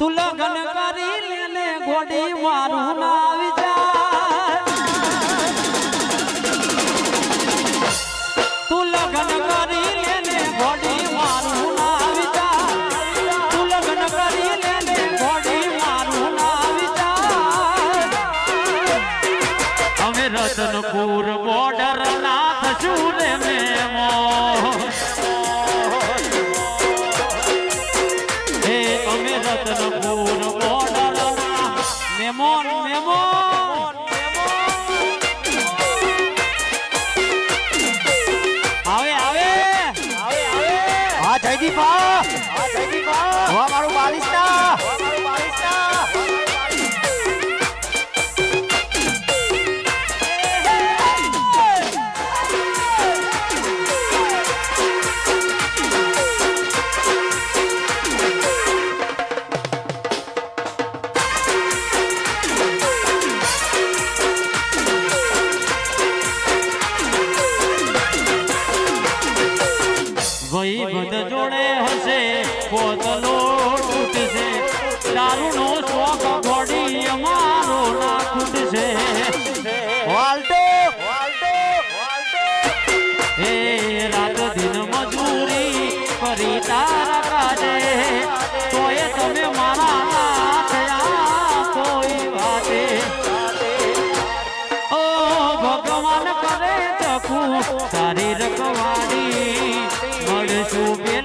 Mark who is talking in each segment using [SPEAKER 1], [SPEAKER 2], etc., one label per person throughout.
[SPEAKER 1] તું લગન કરી લેને ઘોડી મારું ના વિચાર. તું ના ના રતનપુર બોર્ડર ના થશું રે મેમો. અમે બોર્ડર મેમોન મેમોન આવે આવે
[SPEAKER 2] હા જયદીપ હા જયદીપ હા મારું બાલિસ્તા મારું બાલિસ્તા
[SPEAKER 1] હશે બોતલો તૂટશે દારૂનો શોખ ઘોડી અમારો ના ખૂટશે
[SPEAKER 2] વાલ્ટો વાલ્ટો વાલ્ટો
[SPEAKER 1] હે રાત દિન મજૂરી કરી તારા કાજે તોય તમે મારા ના થયા કોઈ વાતે ઓ ભગવાન કરે ચકુ તારી રખવાડી મળશું પેલા જન્મે પૂરી થઈ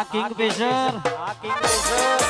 [SPEAKER 1] આ કિંગફિશર.
[SPEAKER 2] આ કિંગફિશર.